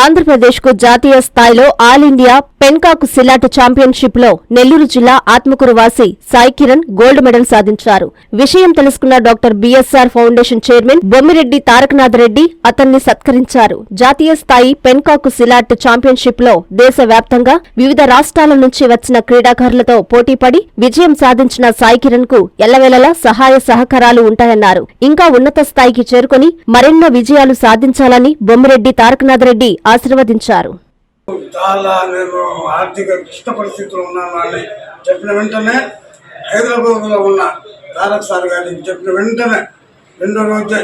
ఆంధ్రప్రదేశ్కు జాతీయ స్థాయిలో ఆల్ ఇండియా పెన్కాకు సిలాట్ ఛాంపియన్షిప్లో నెల్లూరు జిల్లా ఆత్మకూరు వాసి సాయి కిరణ్ గోల్డ్ మెడల్ సాధించారు. విషయం తెలుసుకున్న doctor BSR foundation chairman Bommireddy Tarakanath Reddy అతన్ని సత్కరించారు. జాతీయ స్థాయి పెన్కాకు సిలాట్ ఛాంపియన్షిప్లో దేశవ్యాప్తంగా వివిధ రాష్ట్రాల నుంచి వచ్చిన క్రీడాకారులతో పోటీపడి విజయం సాధించిన సాయి కిరణ్కు ఎల్లవేళలా సహాయ సహకారాలు ఉంటాయన్నారు. ఇంకా ఉన్నత స్థాయికి చేరుకుని మరెన్నో విజయాలు సాధించాలని బొమ్మిరెడ్డి తారకనాథ్ రెడ్డి ఆశీర్వదించారు. చాలా నేను ఆర్థిక క్లిష్ట పరిస్థితుల్లో ఉన్నాను. అని చెప్పిన వెంటనే హైదరాబాద్లో ఉన్న తారక్ సార్ గారికి చెప్పిన వెంటనే రెండో రోజే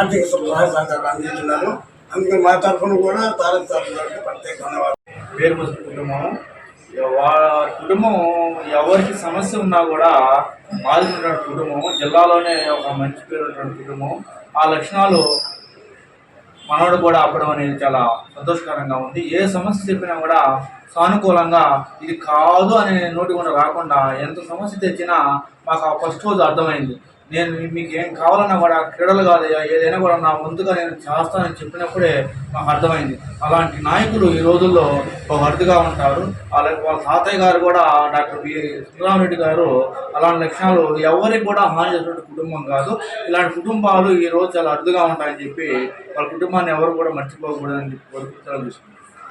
ఆర్థిక సహాయ సహకారాలు అందించినారు. అందుకే మా తరఫున కూడా తారక్ సార్ గారికి ప్రత్యేక ధన్యవాదాలు. పేరు పోసిన కుటుంబం వాళ్ళ కుటుంబం ఎవరికి సమస్య ఉన్నా కూడా మాదినటువంటి కుటుంబం జిల్లాలోనే ఒక మంచి పేరు ఉన్నటువంటి కుటుంబం. ఆ లక్షణాలు మనోడు కూడా అవ్వడం అనేది చాలా సంతోషకరంగా ఉంది. ఏ సమస్య చెప్పినా కూడా సానుకూలంగా ఇది కాదు అనే నోటి కూడా రాకుండా ఎంత సమస్య తెచ్చినా మాకు ఆ ఫస్ట్ రోజు అర్థమైంది. నేను మీకు ఏం కావాలన్నా కూడా క్రీడలు కాదయ్యా ఏదైనా కూడా నా ముందుగా నేను చేస్తానని చెప్పినప్పుడే నాకు అర్థమైంది. అలాంటి నాయకులు ఈ రోజుల్లో ఒక అరుదుగా ఉంటారు. అలాగే వాళ్ళ తాతయ్య గారు కూడా డాక్టర్ బి. శ్రీరామరెడ్డి గారు అలాంటి లక్షణాలు ఎవరికి కూడా హాని చేసినటువంటి కుటుంబం కాదు. ఇలాంటి కుటుంబాలు ఈ రోజు చాలా అరుదుగా ఉంటాయని చెప్పి వాళ్ళ కుటుంబాన్ని ఎవరు కూడా మర్చిపోకూడదని చెప్పి కోరుకుంటున్నాను.